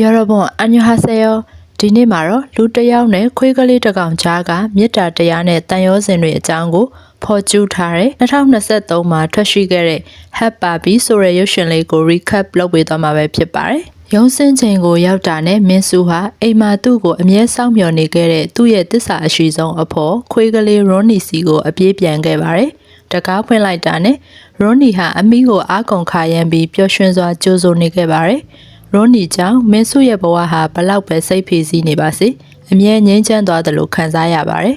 ယောရဘွန်အန်ယိုဟာဆေယောဒီနေ့မှာတော့လူတယောက်နဲ့ခွေးကလေးတစ်ကောင်ချားကမေတ္တာတရားနဲ့တန်ရောစင်တွေအကြောင်းကိုဖော်ကျူးထားတဲ့2023မှာထွက်ရှိခဲ့တဲ့ Hap Papi ဆိုတဲ့ရုပ်ရှင်လေးကို recap လုပ်ပေးသွားမှာပဲဖြစ်ပါတယ်။ရုံးစင်ချိန်ကိုရောက်တာနဲ့မင်းစုဟာအိမ်မာသူ့ကိုအမြဲစောင့်မျှော်နေခဲ့တဲ့သူ့ရဲ့တစ္ဆာအရှိဆုံးအဖော်ခွေးကလေးရွန်နီစီကိုအပြေးပြန်ခဲ့ပါတယ်။တကားဖွင့်လိုက်တာနဲ့ရွန်နီဟာအမိကိုအားကုန်ခါရမ်းပြီးပျော်ရွှင်စွာကြိုးဆိုနေခဲ့ပါတယ်။ ရောနီကြောင့်မင်းစုရဲ့ဘဝဟာဘလောက်ပဲစိတ်ဖိစီးနေပါစေအမြဲငြိမ်းချမ်းသွားတယ်လို့ခံစားရပါတယ်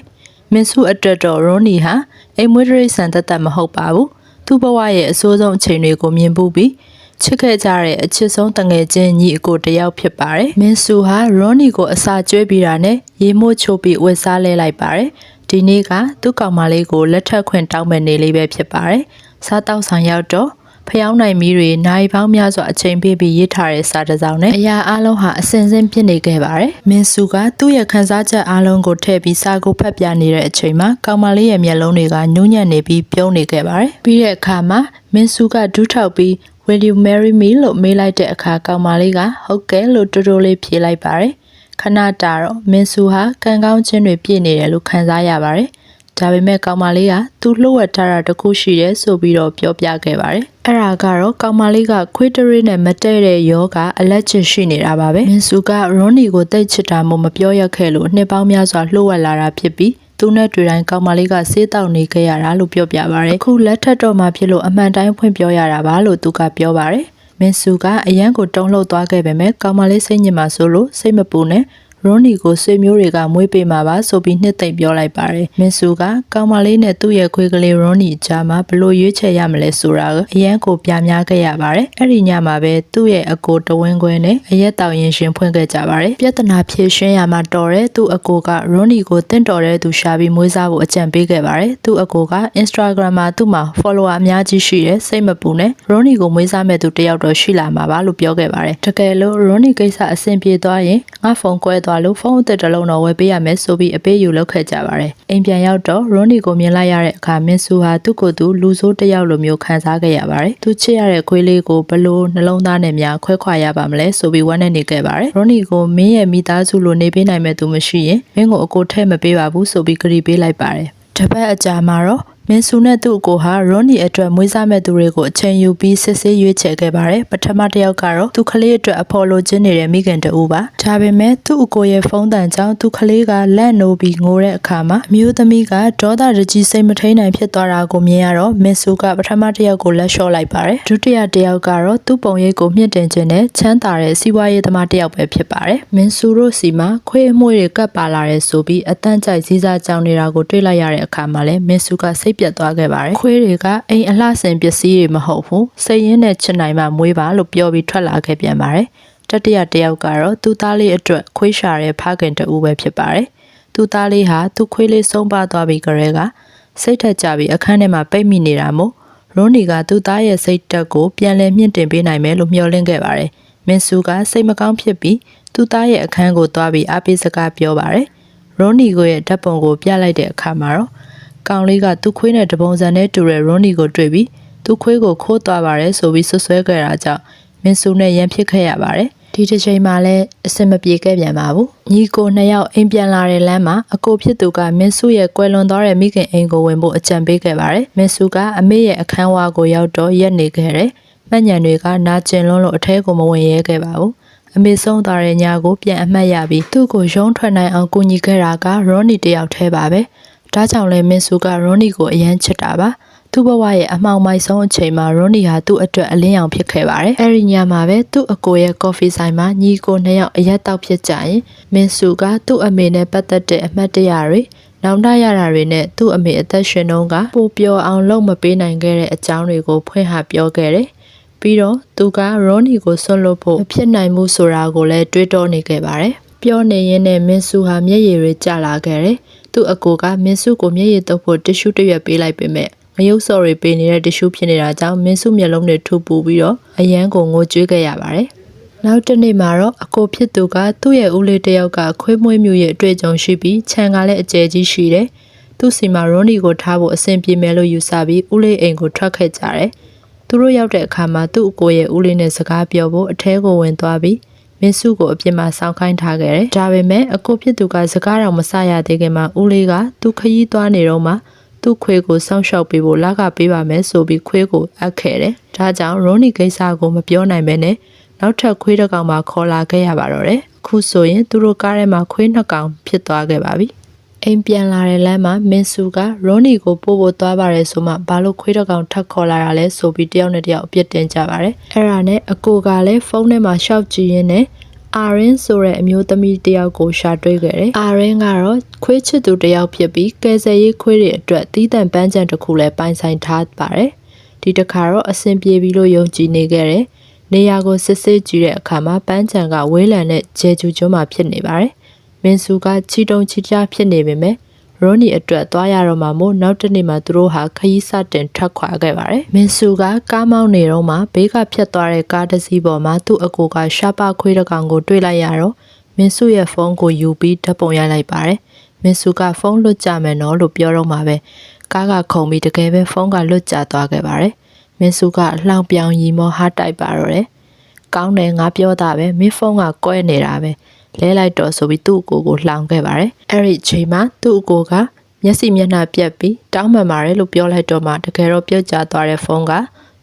မင်းစုအတွက်တော့ရောနီဟာအိမ်မွေးတရိษံတသက်မဟုတ်ပါဘူးသူ့ဘဝရဲ့အဆိုးဆုံးအချိန်တွေကိုမြင်ပူးပြီးချစ်ခဲ့ကြတဲ့အချစ်ဆုံးတငယ်ချင်းညီအကိုတယောက်ဖြစ်ပါတယ်မင်းစုဟာရောနီကိုအစာကျွေးပြီးတာနဲ့ရေမို့ချိုးပြီးဝက်စားလဲလိုက်ပါတယ်ဒီနေ့ကသူ့ကောင်မလေးကိုလက်ထပ်ခွင့်တောင်းမဲ့နေလေးပဲဖြစ်ပါတယ်စားတောက်ဆောင်ရောက်တော့ ဖျောင်းနိုင်မီတွေနိုင်ပေါင်းများစွာအချိန်ပေးပြီးရေးထားတဲ့စာတစ်စောင်နဲ့အရာအလုံးဟာအစင်စင်ဖြစ်နေခဲ့ပါတယ်။မင်းစုကသူ့ရဲ့ခန်းစားချက်အလုံးကိုထည့်ပြီးစာကိုဖတ်ပြနေတဲ့အချိန်မှာကောင်မလေးရဲ့မျက်လုံးတွေကညှို့ညံ့နေပြီးပြုံးနေခဲ့ပါတယ်။ပြီးတဲ့အခါမှာမင်းစုကဒူးထောက်ပြီး Will you marry me လို့မေးလိုက်တဲ့အခါကောင်မလေးကဟုတ်ကဲ့လို့တူတူလေးဖြေလိုက်ပါတယ်။ခဏတာတော့မင်းစုဟာကံကောင်းခြင်းတွေပြည့်နေတယ်လို့ခံစားရပါတယ်။ ဒါပေမဲ့ကောင်မလေးကသူ့လှုပ်ဝက်ထားတာတခုရှိတယ်ဆိုပြီးတော့ပြောပြခဲ့ပါတယ်။အဲ့ဒါကတော့ကောင်မလေးကခွေးတရင်းနဲ့မတည့်တဲ့ယောကအလက်ချစ်ရှိနေတာပါပဲ။မင်းစုကရွန်နီကိုတိတ်ချစ်တာမို့မပြောရခဲ့လို့နှစ်ပေါင်းများစွာလှုပ်ဝက်လာတာဖြစ်ပြီးသူနဲ့တွေ့တိုင်းကောင်မလေးကဆေးတောက်နေခဲ့ရတာလို့ပြောပြပါရယ်အခုလက်ထက်တော့မှဖြစ်လို့အမှန်တိုင်းဖွင့်ပြောရတာပါလို့သူကပြောပါရယ်မင်းစုကအရန်ကိုတုံးလှုပ်သွားခဲ့ပေမဲ့ကောင်မလေးစိတ်ညစ်မှဆိုလို့စိတ်မပူနဲ့ ရွန်နီကိုဆွေမျိုးတွေကမွေးပေးမှာပါဆိုပြီးနှစ်သိမ့်ပြောလိုက်ပါတယ်မင်းစုကကောင်မလေးနဲ့သူ့ရဲ့ခွေးကလေးရွန်နီကြားမှာဘလို့ရွေးချယ်ရမလဲဆိုတာကိုအရန်ကိုပြများခဲ့ရပါတယ်အဲ့ဒီညမှာပဲသူ့ရဲ့အကိုတဝင်းခွဲနဲ့အရက်တောင်ရင်ရှင်ဖွင့်ခဲ့ကြပါတယ်ပြဿနာဖြေရှင်းရမှာတော်တဲ့သူ့အကိုကရွန်နီကိုတင့်တော်တဲ့သူရှာပြီးမွေးစားဖို့အကြံပေးခဲ့ပါတယ်သူ့အကိုက Instagram မှာသူ့မှာ follower အများကြီးရှိတယ်စိတ်မပူနဲ့ရွန်နီကိုမွေးစားမဲ့သူတယောက်တော့ရှိလာမှာပါလို့ပြောခဲ့ပါတယ်တကယ်လို့ရွန်နီကိစ္စအဆင်ပြေသွားရင်ငါဖုန်းကွဲသွားသွားလို့ဖုန်းအသစ်တစ်လုံးတော့ဝယ်ပေးရမယ်ဆိုပြီးအပေးယူလုပ်ခဲ့ကြပါတယ်။အိမ်ပြန်ရောက်တော့ရွန်နီကိုမြင်လိုက်ရတဲ့အခါမင်းဆူဟာသူ့ကိုယ်သူလူဆိုးတစ်ယောက်လိုမျိုးခံစားခဲ့ရပါတယ်။သူချစ်ရတဲ့ခွေးလေးကိုဘလို့နှလုံးသားနဲ့များခွဲခွာရပါမလဲဆိုပြီးဝမ်းနဲ့နေခဲ့ပါတယ်။ရွန်နီကိုမင်းရဲ့မိသားစုလိုနေပေးနိုင်မဲ့သူမရှိရင်မင်းကိုအကိုထဲမပေးပါဘူးဆိုပြီးကြီပေးလိုက်ပါတယ်။တစ်ပတ်အကြာမှာတော့ မင်းဆူနဲ့သူ့အကိုဟာရွန်နီအတွက်မွေးစားမဲ့သူတွေကိုအချိန်ယူပြီးစစ်ဆေးရွေးချယ်ခဲ့ပါတယ်ပထမတစ်ယောက်ကတော့သူကလေးအတွက်အဖော်လိုချင်နေတဲ့မိခင်တူပါဒါပေမဲ့သူ့အကိုရဲ့ဖုန်းတန်ကြောင့်သူကလေးကလက်နိုးပြီးငိုတဲ့အခါမှာအမျိုးသမီးကဒေါသတကြီးစိတ်မထိန်နိုင်ဖြစ်သွားတာကိုမြင်ရတော့မင်းဆူကပထမတစ်ယောက်ကိုလက်လျှော့လိုက်ပါတယ်ဒုတိယတစ်ယောက်ကတော့သူ့ပုံရိပ်ကိုမြင့်တင်ခြင်းနဲ့ချမ်းသာတဲ့စီးပွားရေးသမားတစ်ယောက်ပဲဖြစ်ပါတယ်မင်းဆူတို့စီမှာခွေးအမွှေးတွေကပ်ပါလာတဲ့ဆိုပြီးအတန်းကြိုက်စည်းစားကြောင်နေတာကိုတွေ့လိုက်ရတဲ့အခါမှာလည်းမင်းဆူကစိတ်ပြတ်သွားခဲ့ပါတယ်ခွေးတွေကအိမ်အလှဆင်ပစ္စည်းတွေမဟုတ်ဘူးစိတ်ရင်းနဲ့ချစ်နိုင်မှမွေးပါလို့ပြောပြီးထွက်လာခဲ့ပြန်ပါတယ်တတိယတယောက်ကတော့သူ့သားလေးအတွက်ခွေးရှာတဲ့ဖခင်တူပဲဖြစ်ပါတယ်သူ့သားလေးဟာသူ့ခွေးလေးဆုံးပါသွားပြီးကြဲကစိတ်ထက်ကြပြီးအခန်းထဲမှာပိတ်မိနေတာမို့ရွန်နီကသူ့သားရဲ့စိတ်တက်ကိုပြန်လည်မြင့်တင်ပေးနိုင်မယ်လို့မျှော်လင့်ခဲ့ပါတယ်မင်းစုကစိတ်မကောင်းဖြစ်ပြီးသူ့သားရဲ့အခန်းကိုသွားပြီးအားပေးစကားပြောပါတယ်ရွန်နီကိုရဲ့ဓာတ်ပုံကိုပြလိုက်တဲ့အခါမှာတော့ ကောင်လေးကသူ့ခွေးနဲ့တပုံစံနဲ့တူတဲ့ရွန်နီကိုတွေ့ပြီးသူ့ခွေးကိုခိုးသွားပါတယ်ဆိုပြီးဆွဆွဲခဲ့တာကြောင့်မင်းစုနဲ့ရန်ဖြစ်ခဲ့ရပါတယ်ဒီတစ်ချိန်မှာလည်းအစင်မပြေခဲ့ပြန်ပါဘူးညီကိုနှစ်ယောက်အိမ်ပြန်လာတဲ့လမ်းမှာအကိုဖြစ်သူကမင်းစုရဲ့ကွယ်လွန်သွားတဲ့မိခင်အိမ်ကိုဝင်ဖို့အကြံပေးခဲ့ပါတယ်မင်းစုကအမေရဲ့အခန်းဝါကိုရောက်တော့ရက်နေခဲ့တယ်မှတ်ညံတွေကနာကျင်လွန်းလို့အထဲကိုမဝင်ရဲခဲ့ပါဘူးအမေဆုံးသွားတဲ့ညကိုပြန်အမှတ်ရပြီးသူ့ကိုရုံးထွက်နိုင်အောင်ကူညီခဲ့တာကရောနီတယောက်တည်းပါပဲ။ ဒါကြောင့်လဲမင်းစုကရွန်နီကိုအရန်ချစ်တာပါသူ့ဘဝရဲ့အမှောင်မိုက်ဆုံးအချိန်မှာရွန်နီဟာသူ့အတွက်အလင်းရောင်ဖြစ်ခဲ့ပါတယ်။အဲဒီညမှာပဲသူ့အကိုရဲ့ကော်ဖီဆိုင်မှာညီကိုနှစ်ယောက်အရက်တောက်ဖြစ်ကြရင်မင်းစုကသူ့အမေနဲ့ပတ်သက်တဲ့အမှတ်တရတွေနောင်တရတာတွေနဲ့သူ့အမေအသက်ရှင်တုန်းကပိုပျော်အောင်လုပ်မပေးနိုင်ခဲ့တဲ့အကြောင်းတွေကိုဖွင့်ဟပြောခဲ့တယ်။ပြီးတော့သူကရောနီကိုဆွတ်လွတ်ဖို့မဖြစ်နိုင်ဘူးဆိုတာကိုလည်းတွေးတောနေခဲ့ပါတယ်။ပြောနေရင်းနဲ့မင်းစုဟာမျက်ရည်တွေကျလာခဲ့တယ်။ သူ့အကိုကမင်းစုကိုမျက်ရည်တုပ်ဖို့တစ်ရှူးတစ်ရွက်ပေးလိုက်ပေမဲ့မယုတ်စော်တွေပေးနေတဲ့တစ်ရှူးဖြစ်နေတာကြောင့်မင်းစုမျက်လုံးတွေထူပူပြီးတော့အရန်ကိုငိုကြွေးခဲ့ရပါတယ်။နောက်တစ်နေ့မှာတော့အကိုဖြစ်သူကသူ့ရဲ့ဦးလေးတစ်ယောက်ကခွေးမွေးမျိုးရဲ့အတွေ့အကြုံရှိပြီးခြံကလည်းအကျယ်ကြီးရှိတယ်။သူ့စီမှာရွန်နီကိုထားဖို့အဆင်ပြေမယ်လို့ယူဆပြီးဦးလေးအိမ်ကိုထွက်ခဲ့ကြတယ်။သူတို့ရောက်တဲ့အခါမှာသူ့အကိုရဲ့ဦးလေးနဲ့စကားပြောဖို့အထဲကိုဝင်သွားပြီး မမင်းစုကိုအပြစ်မှာစောင်းခိုင်းထားခဲ့တယ်ဒါပေမဲ့အကိုဖြစ်သူကစကားတော်မဆရသေးခင်မှာဦးလေးကသူခရီးသွားနေတော့မှသူ့ခွေးကိုစောင့်ရှောက်ပေးဖို့လကပေးပါမယ်ဆိုပြီးခွေးကိုအပ်ခဲ့တယ်ဒါကြောင့်ရိုနီကိစ္စကိုမပြောနိုင်ပဲနဲ့နောက်ထပ်ခွေးတစ်ကောင်မှခေါ်လာခဲ့ရပါတော့တယ်အခုဆိုရင်သူတို့ကားထဲမှာခွေးနှစ်ကောင်ဖြစ်သွားခဲ့ပါပြီ အိမ်ပြန်လာတဲ့လမ်းမှာမင်းစုကရိုနီကိုပို့ဖို့သွားပါတယ်ဆိုမှဘာလို့ခွေးတစ်ကောင်ထပ်ခေါ်လာတာလဲဆိုပြီးတယောက်နဲ့တယောက်အပြစ်တင်ကြပါတယ်အဲ့ဒါနဲ့အကိုကလည်းဖုန်းထဲမှာရှောက်ကြည့်ရင်းနဲ့အာရင်ဆိုတဲ့အမျိုးသမီးတယောက်ကိုရှာတွေ့ခဲ့တယ်အာရင်ကတော့ခွေးချစ်သူတယောက်ဖြစ်ပြီးကယ်ဆယ်ရေးခွေးတွေအတွက်တီးတန့်ပန်းချံတစ်ခုလည်းပိုင်ဆိုင်ထားပါတယ်ဒီတစ်ခါတော့အဆင်ပြေပြီလို့ယုံကြည်နေခဲ့တယ်နေရာကိုစစ်စစ်ကြည့်တဲ့အခါမှာပန်းချံကဝေးလံတဲ့ဂျေဂျူကျွန်းမှာဖြစ်နေပါတယ် မင်းစုကချီတုံချီကြားဖြစ်နေပေမဲ့ရိုနီအတွက်သွားရတော့မှမို့နောက်တစ်နေ့မှသူတို့ဟာခရီးစတင်ထွက်ခွာခဲ့ပါတယ်။မင်းစုကကားမောင်းနေတော့မှဘေးကဖြတ်သွားတဲ့ကားတစ်စီးပေါ်မှာသူ့အကိုကရှားပါခွေးတစ်ကောင်ကိုတွေ့လိုက်ရတော့မင်းစုရဲ့ဖုန်းကိုယူပြီးဓာတ်ပုံရိုက်လိုက်ပါတယ်။မင်းစုကဖုန်းလွတ်ကြမယ်နော်လို့ပြောတော့မှပဲကားကခုန်ပြီးတကယ်ပဲဖုန်းကလွတ်ကျသွားခဲ့ပါတယ်။မင်းစုကလှောင်ပြောင်ရီမောဟားတိုက်ပါတော့တယ်။ကောင်းတယ်ငါပြောတာပဲမင်းဖုန်းကကွဲနေတာပဲ လဲလိုက်တော့ဆိုပြီးသူ့အကိုကိုလှောင်ခဲ့ပါတယ်အဲ့ဒီအချိန်မှာသူ့အကိုကမျက်စိမျက်နှာပြက်ပြီးတောင်းပန်ပါတယ်လို့ပြောလိုက်တော့မှတကယ်တော့ပြုတ်ကျသွားတဲ့ဖုန်းက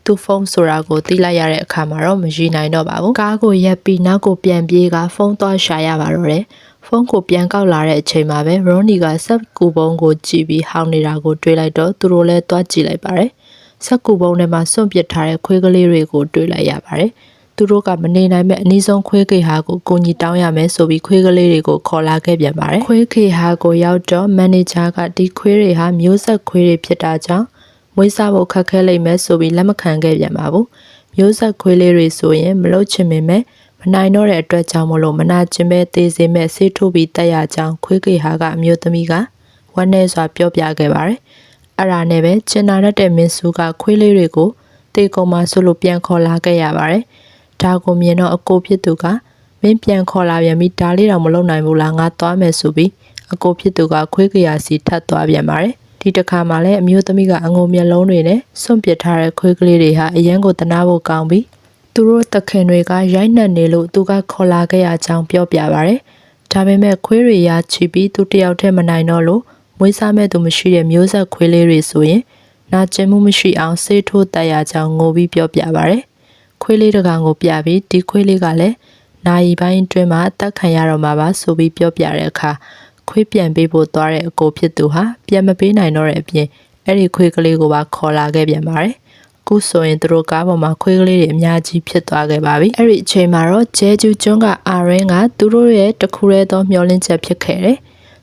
သူ့ဖုန်းဆိုတာကိုသိလိုက်ရတဲ့အခါမှာတော့မရည်နိုင်တော့ပါဘူးကားကိုရက်ပြီးနောက်ကိုပြန်ပြေးကဖုန်းသွားရှာရပါတော့တယ်ဖုန်းကိုပြန်ကောက်လာတဲ့အချိန်မှာပဲရောနီကဆက်ကူပုံးကိုကြည့်ပြီးဟောင်းနေတာကိုတွေ့လိုက်တော့သူတို့လည်းသွားကြည့်လိုက်ပါတယ်ဆက်ကူပုံးထဲမှာစွန့်ပစ်ထားတဲ့ခွေးကလေးတွေကိုတွေ့လိုက်ရပါတယ် သူတို့ကမနေနိုင်မဲ့အနည်းဆုံးခွေးကေဟာကိုကိုကြီးတောင်းရမယ်ဆိုပြီးခွေးကလေးတွေကိုခေါ်လာခဲ့ပြန်ပါတယ်ခွေးကေဟာကိုရောက်တော့မန်နေဂျာကဒီခွေးတွေဟာမျိုးဆက်ခွေးတွေဖြစ်တာကြောင့်မွေးစားဖို့ခက်ခဲလိမ့်မယ်ဆိုပြီးလက်မခံခဲ့ပြန်ပါဘူးမျိုးဆက်ခွေးလေးတွေဆိုရင်မလုတ်ချင်ပေမဲ့မနိုင်တော့တဲ့အတွက်ကြောင့်မလို့မနာကျင်ပဲသေးစေမဲ့ဆေးထိုးပြီးတက်ရကြောင်းခွေးကေဟာကအမျိုးသမီးကဝမ်းနည်းစွာပြောပြခဲ့ပါတယ်အဲ့ဒါနဲ့ပဲကျင်နာရတဲ့မင်းစုကခွေးလေးတွေကိုတေကုံမှာဆိုလို့ပြန်ခေါ်လာခဲ့ရပါတယ် ဒါကိုမြင်တော့အကိုဖြစ်သူကမင်းပြန်ခေါ်လာပြန်ပြီးဒါလေးတော့မလုပ်နိုင်ဘူးလားငါသွားမယ်ဆိုပြီးအကိုဖြစ်သူကခွေးကြရာစီထပ်သွားပြန်ပါတယ်ဒီတစ်ခါမှလည်းအမျိုးသမီးကအငုံမျက်လုံးတွေနဲ့စွန့်ပစ်ထားတဲ့ခွေးကလေးတွေဟာအရန်ကိုတနာဖို့ကောင်းပြီးသူတို့တခင်တွေကရိုက်နှက်နေလို့သူကခေါ်လာခဲ့ရကြောင်းပြောပြပါတယ်ဒါပေမဲ့ခွေးတွေရာချီပြီးသူတယောက်တည်းမနိုင်တော့လို့မွေးစားမဲ့သူမရှိတဲ့မျိုးဆက်ခွေးလေးတွေဆိုရင်နာကျင်မှုမရှိအောင်ဆေးထိုးတက်ရကြောင်းငိုပြီးပြောပြပါတယ် ခွေးလေးတစ်ကောင်ကိုပြပြီးဒီခွေးလေးကလည်းနိုင်ပိုင်းတွင်းမှာတက်ခံရတော့မှာပါဆိုပြီးပြောပြတဲ့အခါခွေးပြန်ပေးဖို့သွားတဲ့အကိုဖြစ်သူဟာပြန်မပေးနိုင်တော့တဲ့အပြင်အဲ့ဒီခွေးကလေးကိုပါခေါ်လာခဲ့ပြန်ပါတယ်ခုဆိုရင်သူတို့ကားပေါ်မှာခွေးကလေးတွေအများကြီးဖြစ်သွားခဲ့ပါပြီအဲ့ဒီအချိန်မှာတော့ဂျဲဂျူကျွန်းကအာရင်းကသူတို့ရဲ့တခုရဲသောမျောလင့်ချက်ဖြစ်ခဲ့တယ်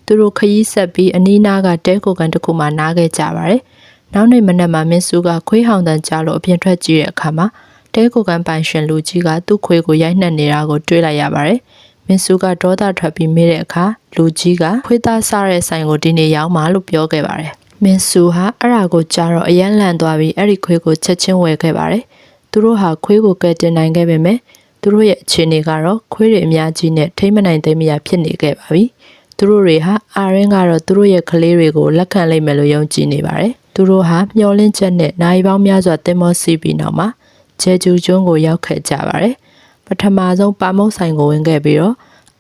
သူတို့ခရီးဆက်ပြီးအနီးနားကတဲကိုကန်တစ်ခုမှနားခဲ့ကြပါတယ်နောက်နေ့မနက်မှာမင်းစုကခွေးဟောင်တန်ကြားလို့အပြင်ထွက်ကြည့်တဲ့အခါမှာ တဲကိုကန်ပိုင်ရှင်လူကြီးကသူ့ခွေကိုရိုက်နှက်နေတာကိုတွေ့လိုက်ရပါတယ်။မင်းစုကဒေါသထွက်ပြီးမေးတဲ့အခါလူကြီးကခွေးသားစားတဲ့ဆိုင်ကိုဒီနေ့ရောက်မှလို့ပြောခဲ့ပါတယ်။မင်းစုဟာအဲ့ဒါကိုကြားတော့အယမ်းလန့်သွားပြီးအဲ့ဒီခွေးကိုချက်ချင်းဝယ်ခဲ့ပါတယ်။သူတို့ဟာခွေးကိုကယ်တင်နိုင်ခဲ့ပေမဲ့သူတို့ရဲ့အခြေအနေကတော့ခွေးတွေအများကြီးနဲ့ထိမ့်မနိုင်သိမ်းမရဖြစ်နေခဲ့ပါပြီ။သူတို့တွေဟာအာရင်းကတော့သူတို့ရဲ့ကလေးတွေကိုလက်ခံလိုက်မယ်လို့ယုံကြည်နေပါတယ်။သူတို့ဟာမျောလင့်ချက်နဲ့နိုင်ပေါင်းများစွာတင်မောစီပြီးနောက်မှာ ဂျေဂျူကျွန်းကိုရောက်ခဲ့ကြပါတယ်။ပထမဆုံးပါမုတ်ဆိုင်ကိုဝင်ခဲ့ပြီးတော့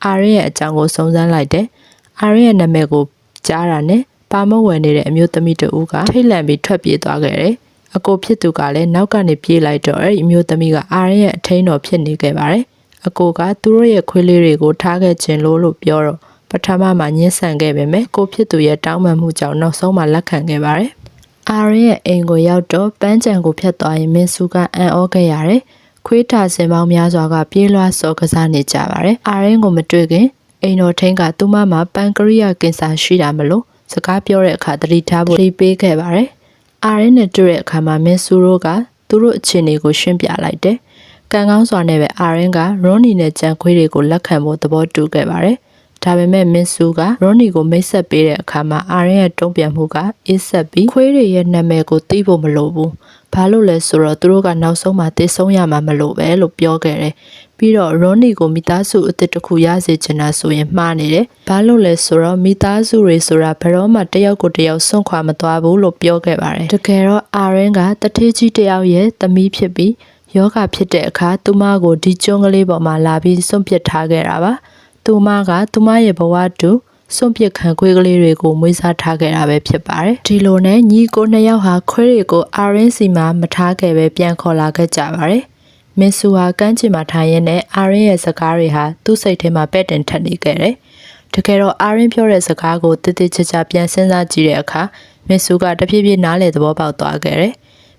အာရင်းရဲ့အကြောင်းကိုစုံစမ်းလိုက်တယ်။အာရင်းရဲ့နာမည်ကိုကြားတာနဲ့ပါမုတ်ဝင်နေတဲ့အမျိုးသမီးတဦးကထိတ်လန့်ပြီးထွက်ပြေးသွားခဲ့တယ်။အကိုဖြစ်သူကလည်းနောက်ကနေပြေးလိုက်တော့အဲ့ဒီအမျိုးသမီးကအာရင်းရဲ့အထိန်တော်ဖြစ်နေခဲ့ပါတယ်။အကိုကသူတို့ရဲ့ခွေးလေးတွေကိုထားခဲ့ခြင်းလို့လို့ပြောတော့ပထမမှာညှင်းဆန်ခဲ့ပေမဲ့ကိုဖြစ်သူရဲ့တောင်းပန်မှုကြောင့်နောက်ဆုံးမှလက်ခံခဲ့ပါတယ်။ အာရင်းရဲ့အိမ်ကိုရောက်တော့ပန်းချံကိုဖျက်သွားရင်မင်းစုကအံ့ဩခဲ့ရတယ်။ခွေးထာစင်ပေါင်းများစွာကပြေးလွှားစော်ကစားနေကြပါတယ်။အာရင်းကိုမတွေ့ခင်အိမ်တော်ထင်းကသူမမှာပန်ကရိယာကင်ဆာရှိတာမလို့စကားပြောတဲ့အခါတတိထားဖို့လေးပေးခဲ့ပါတယ်။အာရင်းနဲ့တွေ့တဲ့အခါမှာမင်းစုတို့ကသူတို့အခြေအနေကိုရှင်းပြလိုက်တယ်။ကံကောင်းစွာနဲ့ပဲအာရင်းကရွန်နီနဲ့ကြံခွေးတွေကိုလက်ခံဖို့သဘောတူခဲ့ပါတယ်။ ဒါပေမဲ့မင်းစုကရော်နီကိုမိတ်ဆက်ပေးတဲ့အခါမှာအာရင်ရဲ့တုံ့ပြန်မှုကအေးဆက်ပြီးခွေးတွေရဲ့နာမည်ကိုသိဖို့မလိုဘူး။ဘာလို့လဲဆိုတော့သူတို့ကနောက်ဆုံးမှသိဆုံးရမှာမလို့ပဲလို့ပြောခဲ့တယ်။ပြီးတော့ရော်နီကိုမိသားစုအစ်စ်တစ်ခုရစေချင်တာဆိုရင်မှားနေတယ်။ဘာလို့လဲဆိုတော့မိသားစုတွေဆိုတာဘယ်တော့မှတယောက်ကိုတယောက်စွန့်ခွာမသွားဘူးလို့ပြောခဲ့ပါတယ်။တကယ်တော့အာရင်ကတထေးကြီးတယောက်ရဲ့သမီးဖြစ်ပြီးယောဂဖြစ်တဲ့အခါသူမကိုဒီကျွန်းကလေးပေါ်မှာလာပြီးစွန့်ပစ်ထားခဲ့တာပါ သူမကသူမရဲ့ဘဝတူစွန့်ပစ်ခံခွေးကလေးတွေကိုမွေးစားထားခဲ့တာပဲဖြစ်ပါတယ်ဒီလိုနဲ့ညီကိုနှစ်ယောက်ဟာခွေးတွေကိုအာရင်းစီမှာမထားခဲ့ပဲပြန်ခေါ်လာခဲ့ကြပါတယ်မင်းစုဟာကမ်းခြေမှာထိုင်ရင်းနဲ့အာရင်းရဲ့စကားတွေဟာသူ့စိတ်ထဲမှာပဲ့တင်ထက်နေခဲ့တယ်တကယ်တော့အာရင်းပြောတဲ့စကားကိုတည်တည်ချာချာပြန်စဉ်းစားကြည့်တဲ့အခါမင်းစုကတဖြည်းဖြည်းနားလေသဘောပေါက်သွားခဲ့တယ်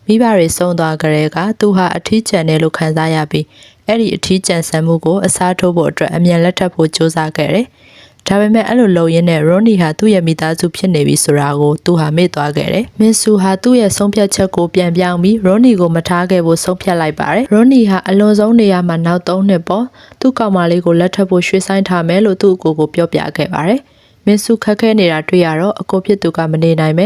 မိဘတွေဆုံးသွားကြတဲ့ကသူဟာအထီးကျန်တယ်လို့ခံစားရပြီး အဲ့ဒီအထီးကျန်ဆန်မှုကိုအစားထိုးဖို့အတွက်အမြန်လက်ထပ်ဖို့ကြိုးစားခဲ့တယ်။ဒါပေမဲ့အဲ့လိုလုပ်ရင်းနဲ့ရော်နီဟာသူ့ရဲ့မိသားစုဖြစ်နေပြီဆိုတာကိုသူဟာမေ့သွားခဲ့တယ်။မင်းဆူဟာသူ့ရဲ့ဆုံးဖြတ်ချက်ကိုပြန်ပြောင်းပြီးရော်နီကိုမထားခဲ့ဖို့ဆုံးဖြတ်လိုက်ပါတယ်။ရော်နီဟာအလွန်ဆုံးနေရာမှာနောက်၃နှစ်ပေါ့သူ့ကောင်မလေးကိုလက်ထပ်ဖို့ရွှေ့ဆိုင်ထားမယ်လို့သူ့အကိုကိုပြောပြခဲ့ပါတယ်။မင်းဆူခက်ခဲနေတာတွေ့ရတော့အကိုဖြစ်သူကမနေနိုင်ပဲ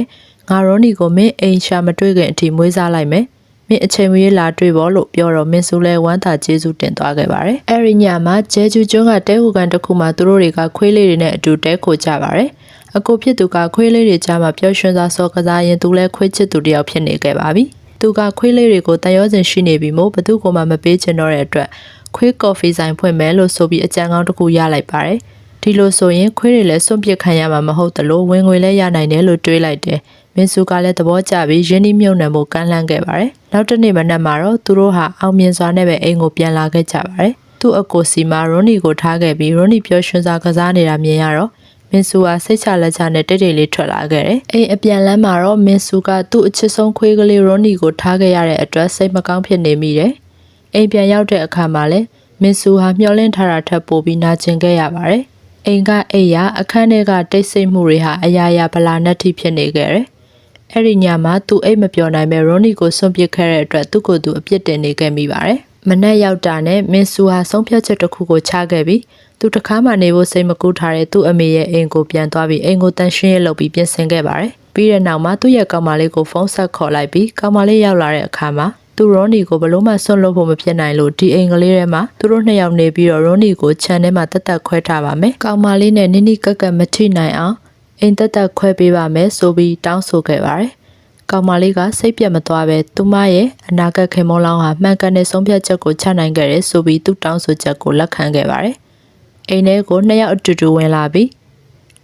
ငါရောနီကိုမင်းအိမ်ရှာမတွေ့ခင်အထိမွေးစားလိုက်မယ် မင်းအချိန်မရွေးလာတွေ့ဖို့လို့ပြောတော့မင်းစုလဲဝမ်းသာကျေးဇူးတင်သွားခဲ့ပါတယ်အဲ့ဒီညမှာဂျဲဂျူကျွန်းကတဲဟူကန်တစ်ခုမှာသူတို့တွေကခွေးလေးတွေနဲ့အတူတဲခိုကြပါတယ်အကိုဖြစ်သူကခွေးလေးတွေကြားမှာပျော်ရွှင်စွာစောကစားရင်သူလဲခွေးချစ်သူတယောက်ဖြစ်နေခဲ့ပါပြီသူကခွေးလေးတွေကိုတန်ရောစင်ရှိနေပြီမို့ဘသူ့ကိုမှမပေးချင်တော့တဲ့အတွက်ခွေးကော်ဖီဆိုင်ဖွင့်မယ်လို့ဆိုပြီးအကြံကောင်းတစ်ခုရလိုက်ပါတယ် ဒီလိုဆိုရင်ခွေးတွေလည်းစွန့်ပစ်ခံရမှာမဟုတ်သလိုဝင်ငွေလည်းရနိုင်တယ်လို့တွေးလိုက်တယ်။မင်းစုကလည်းသဘောကျပြီးရင်းနှီးမြုပ်နှံဖို့ကမ်းလှမ်းခဲ့ပါတယ်။နောက်တစ်နေ့မနက်မှာတော့သူတို့ဟာအောင်မြင်စွာနဲ့ပဲအိမ်ကိုပြန်လာခဲ့ကြပါတယ်။သူ့အကိုစီမှာရွန်နီကိုထားခဲ့ပြီးရွန်နီပျော်ရွှင်စွာကစားနေတာမြင်ရတော့မင်းစုကစိတ်ချလက်ချနဲ့တိတ်တိတ်လေးထွက်လာခဲ့တယ်။အိမ်အပြန်လမ်းမှာတော့မင်းစုကသူ့အချစ်ဆုံးခွေးကလေးရွန်နီကိုထားခဲ့ရတဲ့အတွက်စိတ်မကောင်းဖြစ်နေမိတယ်။အိမ်ပြန်ရောက်တဲ့အခါမှာလည်းမင်းစုဟာမျောလင့်ထားတာထက်ပိုပြီးနာကျင်ခဲ့ရပါတယ်။ အိမ်ကအိမ်ရအခန်းထဲကတိတ်ဆိတ်မှုတွေဟာအရာရာဗလာနှက်ထိဖြစ်နေခဲ့တယ်။အဲ့ဒီညမှာသူအိတ်မပြောနိုင်ပဲရော်နီကိုဆွန့်ပစ်ခဲ့တဲ့အတွက်သူ့ကိုယ်သူအပြစ်တင်နေခဲ့မိပါတယ်။မနက်ရောက်တာနဲ့မင်းဆူဟာဆုံးဖြတ်ချက်တစ်ခုကိုချခဲ့ပြီးသူတခါမှနေဖို့စိတ်မကူးထားတဲ့သူ့အမေရဲ့အိမ်ကိုပြန်သွားပြီးအိမ်ကိုတန်ရှင်းရေးလုပ်ပြီးပြင်ဆင်ခဲ့ပါတယ်။ပြီးတဲ့နောက်မှာသူ့ရဲ့ကောင်မလေးကိုဖုန်းဆက်ခေါ်လိုက်ပြီးကောင်မလေးရောက်လာတဲ့အခါမှာ သူရောနီကိုဘလို့မှဆွန့်လွတ်ဖို့မဖြစ်နိုင်လို့ဒီအိမ်ကလေးထဲမှာသူတို့နှစ်ယောက်နေပြီးတော့ရောနီကိုခြံထဲမှာတက်တက်ခွဲထားပါမယ်။ကောင်မလေးနဲ့နိနိကက်ကက်မထိနိုင်အောင်အိမ်တက်တက်ခွဲပေးပါမယ်ဆိုပြီးတောင်းဆိုခဲ့ပါတယ်။ကောင်မလေးကစိတ်ပြတ်မသွားပဲသူမရဲ့အနာဂတ်ခင်မုန်းလောင်းဟာမှန်ကန်တဲ့ဆုံးဖြတ်ချက်ကိုချနိုင်ခဲ့တယ်ဆိုပြီးသူတောင်းဆိုချက်ကိုလက်ခံခဲ့ပါတယ်။အိမ်ထဲကိုနှစ်ယောက်အတူတူဝင်လာပြီး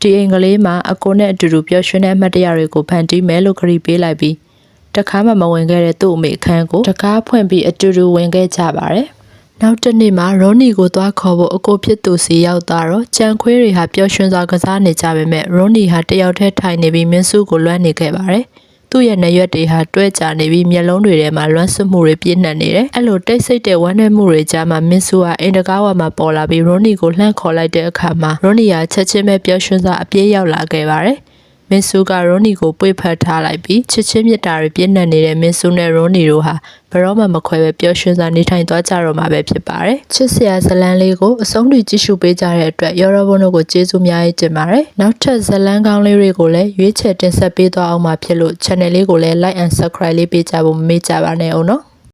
ဒီအိမ်ကလေးမှာအကိုနဲ့အတူတူပျော်ရွှင်တဲ့အမှတ်တရတွေကိုဖန်တီးမယ်လို့ခရီးပေးလိုက်ပြီး တခါမှမဝင်ခဲ့တဲ့သူ့အမေအခန်းကိုတကားဖွင့်ပြီးအတူတူဝင်ခဲ့ကြပါတယ်။နောက်တစ်နေ့မှာရော်နီကိုသွားခေါ်ဖို့အကိုဖြစ်သူစီရောက်သွားတော့ကြံခွေးတွေဟာပျော်ရွှင်စွာကစားနေကြပေမဲ့ရော်နီဟာတယောက်တည်းထိုင်နေပြီးမင်းစုကိုလွှမ်းနေခဲ့ပါတယ်။သူ့ရဲ့နရွက်တွေဟာတွဲကြနေပြီးမျက်လုံးတွေထဲမှာလွှမ်းဆွမှုတွေပြည့်နှက်နေတယ်။အဲ့လိုတိတ်ဆိတ်တဲ့ဝမ်းနည်းမှုတွေကြားမှာမင်းစုဟာအင်တကားဝါမှာပေါ်လာပြီးရော်နီကိုလှမ်းခေါ်လိုက်တဲ့အခါမှာရော်နီဟာချက်ချင်းပဲပျော်ရွှင်စွာအပြေးရောက်လာခဲ့ပါတယ်။ မင်းဆူကရိုနီကိုပွေဖက်ထားလိုက်ပြီးချစ်ချင်းမြတ်တာတွေပြည့်နှက်နေတဲ့မင်းဆူနဲ့ရိုနီတို့ဟာဘရောမှမခွဲပဲပျော်ရွှင်စွာနေထိုင်သွားကြတော့မှာပဲဖြစ်ပါတယ်။ချစ်စရာဇလန်းလေးကိုအဆုံးထိကြည့်ရှုပေးကြတဲ့အတွက်ရောရောဘုံတို့ကိုကျေးဇူးများကြီးတင်ပါတယ်။နောက်ထပ်ဇလန်းကောင်းလေးတွေကိုလည်းရွေးချယ်တင်ဆက်ပေးသွားအောင်မှာဖြစ်လို့ channel လေးကိုလည်း like and subscribe လေးပေးကြဖို့မမေ့ကြပါနဲ့အောင်နော်။